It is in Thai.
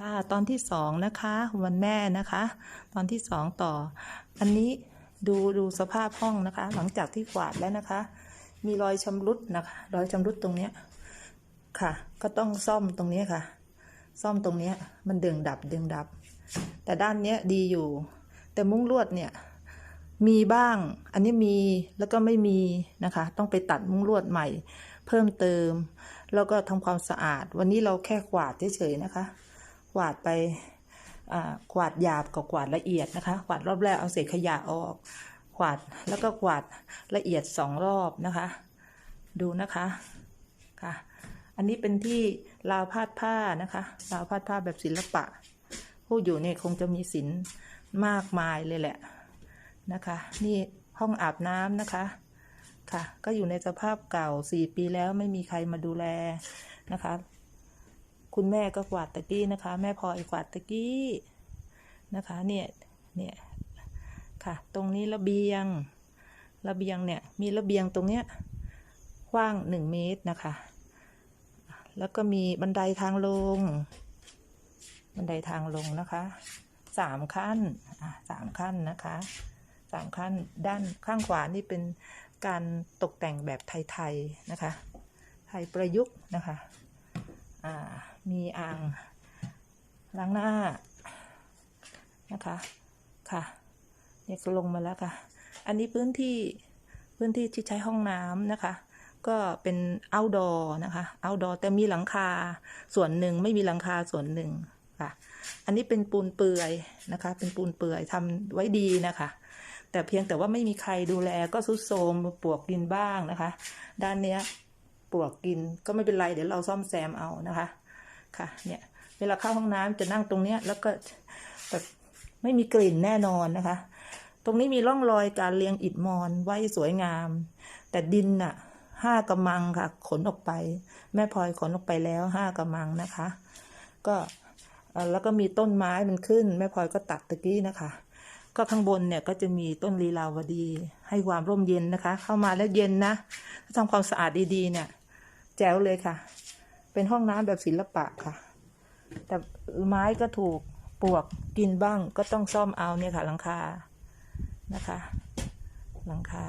ค่ะตอนที่สองนะคะวันแม่นะคะ ตอนที่สองต่อ อันนี้ดูดูสภาพห้องนะคะ หลังจากที่กวาดแล้วนะคะ มีรอยชำรุดนะคะรอยชำรุดตรงเนี้ยค่ะ ก็ต้องซ่อมตรงเนี้ยค่ะ ซ่อมตรงเนี้ยมันดึงดับดึงดับ แต่ด้านเนี้ยดีอยู่ แต่มุ้งลวดเนี่ยมีบ้าง อันนี้มีแล้วก็ไม่มีนะคะ ต้องไปตัดมุ้งลวดใหม่ เพิ่มเติม แล้วก็ทำความสะอาด วันนี้เราแค่กวาดเฉยๆนะคะ กวาดไปอ่ากวาดหยาบกับกวาดละเอียดนะคะ กวาดรอบแรกเอาเศษขยะออก กวาดแล้วก็กวาดละเอียดสองรอบนะคะ ดูนะคะค่ะ อันนี้เป็นที่ราวพาดผ้านะคะราวพาดผ้าแบบศิลปะ ผู้อยู่เนี่ยคงจะมีศิลป์มากมายเลยแหละนะคะ นี่ห้องอาบน้ำนะคะค่ะ ก็อยู่ในสภาพเก่าสี่ปีแล้วไม่มีใครมาดูแลนะคะ คุณแม่ก็กวาดตะกี้นะคะ แม่พลอยกวาดตะกี้นะคะ เนี่ย เนี่ยค่ะ ตรงนี้ระเบียง ระเบียงเนี่ย มีระเบียงตรงเนี้ยกว้างหนึ่งเมตรนะคะ แล้วก็มีบันไดทางลง บันไดทางลงนะคะสามขั้นอะสามขั้นนะคะสามขั้นด้านข้างขวานี่เป็นการตกแต่งแบบไทย ๆ นะคะ ไทยประยุกต์นะคะ มีอ่างล้างหน้านะคะค่ะเนี่ยลงมาแล้วค่ะ อันนี้พื้นที่พื้นที่ที่ใช้ห้องน้ำนะคะ ก็เป็น outdoor นะคะ outdoor แต่มีหลังคาส่วนหนึ่งไม่มีหลังคาส่วนหนึ่งค่ะ อันนี้เป็นปูนเปื่อยนะคะ เป็นปูนเปื่อยทำไว้ดีนะคะ แต่เพียงแต่ว่าไม่มีใครดูแลก็ซุดโทรมปวกกินบ้างนะคะ ด้านเนี้ย ปลวกกินก็ไม่เป็นไร เดี๋ยวเราซ่อมแซมเอานะคะค่ะ เนี่ย เวลาเข้าห้องน้ำจะนั่งตรงเนี้ย แล้วก็แบบไม่มีกลิ่นแน่นอนนะคะ ตรงนี้มีร่องรอยการเรียงอิฐมอนไว้สวยงาม แต่ดินน่ะห้ากำมังค่ะ ขนออกไป แม่พลอยขนออกไปแล้วห้ากำมังนะคะ ก็แล้วก็มีต้นไม้มันขึ้น แม่พลอยก็ตัดตะกี้นะคะ ก็ข้างบนเนี่ยก็จะมีต้นลีลาวดี ให้ความร่มเย็นนะคะ เข้ามาแล้วเย็นนะถ้าทำความสะอาดดีๆเนี่ย แจ๋วเลยค่ะ เป็นห้องน้ำแบบศิลปะค่ะ แต่ไม้ก็ถูกปลวกกินบ้างก็ต้องซ่อมเอาเนี่ยค่ะหลังคานะคะ หลังคา